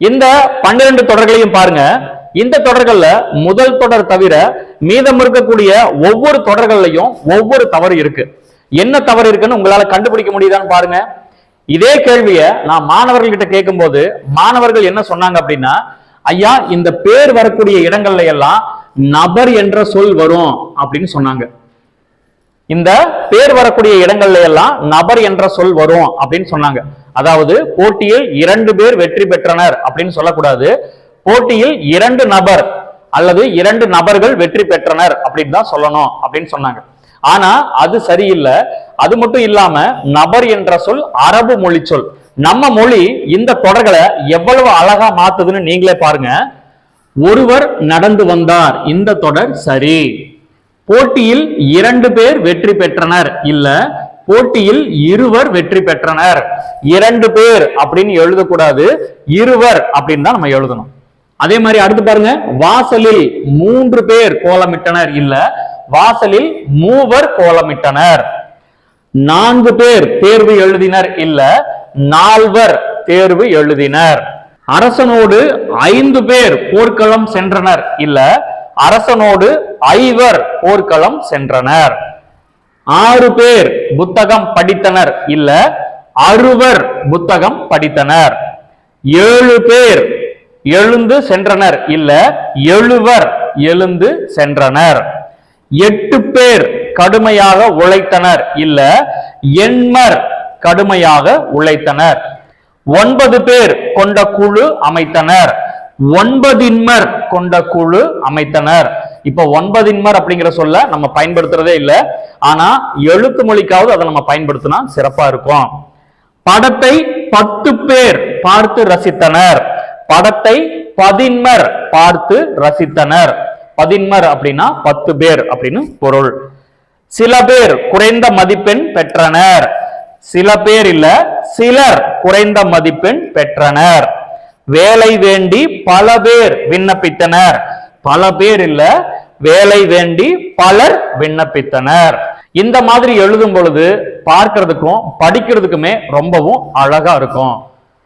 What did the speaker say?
இந்த பன்னிரண்டு தொடர்களையும் பாருங்க. இந்த தொடர்கள்ல முதல் தொடர் தவிர மீதம் இருக்கக்கூடிய ஒவ்வொரு தொடர்கள்லையும் ஒவ்வொரு தவறு இருக்கு. என்ன தவறு இருக்குன்னு உங்களால கண்டுபிடிக்க முடியுதான்னு பாருங்க. இதே கேள்வியை நான் மாணவர்கள்கிட்ட கேட்கும்போது மாணவர்கள் என்ன சொன்னாங்க அப்படின்னா ஐயா இந்த பேர் வரக்கூடிய இடங்கள்ல எல்லாம் நபர் என்ற சொல் வரும் அப்படின்னு சொன்னாங்க. இந்த பேர் வரக்கூடிய இடங்கள்ல எல்லாம் நபர் என்ற சொல் வரும் அப்படின்னு சொன்னாங்க. அதாவது போட்டியில் இரண்டு பேர் வெற்றி பெற்றனர் அப்படின்னு சொல்லக்கூடாது. போட்டியில் இரண்டு நபர் அல்லது இரண்டு நபர்கள் வெற்றி பெற்றனர் அப்படின்னு தான் சொல்லணும் அப்படின்னு சொன்னாங்க. ஆனா அது சரியில்லை. அது மட்டும் இல்லாம நபர் என்ற சொல் அரபு மொழி சொல். நம்ம மொழி இந்த தொடர்களை எவ்வளவு அழகா மாத்துதுன்னு நீங்களே பாருங்க. ஒருவர் நடந்து வந்தார். இந்த தொடர் சரி. போட்டியில் இரண்டு பேர் வெற்றி பெற்றனர். இல்ல போட்டியில் இருவர் வெற்றி பெற்றனர். இரண்டு பேர் அப்படின்னு எழுதக்கூடாது. இருவர் அப்படின்னு தான் நம்ம எழுதணும். அதே மாதிரி அடுத்து பாருங்க வாசலில் மூன்று பேர் கோலமிட்டனர். இல்ல வாசலில் மூவர் கோலமிட்டனர். நான்கு பேர் தேர்வு எழுதினர். இல்ல நால்வர் தேர்வு எழுதினர். அரசனோடு ஐந்து பேர் போர்க்களம் சென்றனர். இல்ல அரசனோடு ஐவர் போர்க்களம் சென்றனர். ஆறு பேர் புத்தகம் படித்தனர். இல்ல அறுவர் புத்தகம் படித்தனர். ஏழு பேர் எழுந்து சென்றனர். இல்ல எழுவர் எழுந்து சென்றனர். எட்டு பேர் கடுமையாக உழைத்தனர். இல்ல எண்மர் கடுமையாக உழைத்தனர். ஒன்பது பேர் கொண்ட குழு அமைத்தனர். ஒன்பதின்மர் கொண்ட குழு அமைத்தனர். இப்ப ஒன்பதின்மர் அப்படிங்கிற சொல்ல நம்ம பயன்படுத்துறதே இல்லை. ஆனா எழுத்து மொழிக்காவது அதை நம்ம பயன்படுத்தினா சிறப்பா இருக்கும். படத்தை பத்து பேர் பார்த்து ரசித்தனர். படத்தை பதின்மர் பார்த்து ரசித்தனர். பதின்மர் அப்படின்னா பத்து பேர் அப்படின்னு பொருள். சில பேர் குறைந்த மதிப்பெண் பெற்றனர். சில பேர் இல்ல சிலர் குறைந்த மதிப்பெண் பெற்றனர். வேலை வேண்டி பல பேர் விண்ணப்பித்தனர். பல பேர் இல்ல வேலை வேண்டி பலர் விண்ணப்பித்தனர். இந்த மாதிரி எழுதும் பொழுது பார்க்கறதுக்கும் படிக்கிறதுக்குமே ரொம்பவும் அழகா இருக்கும்.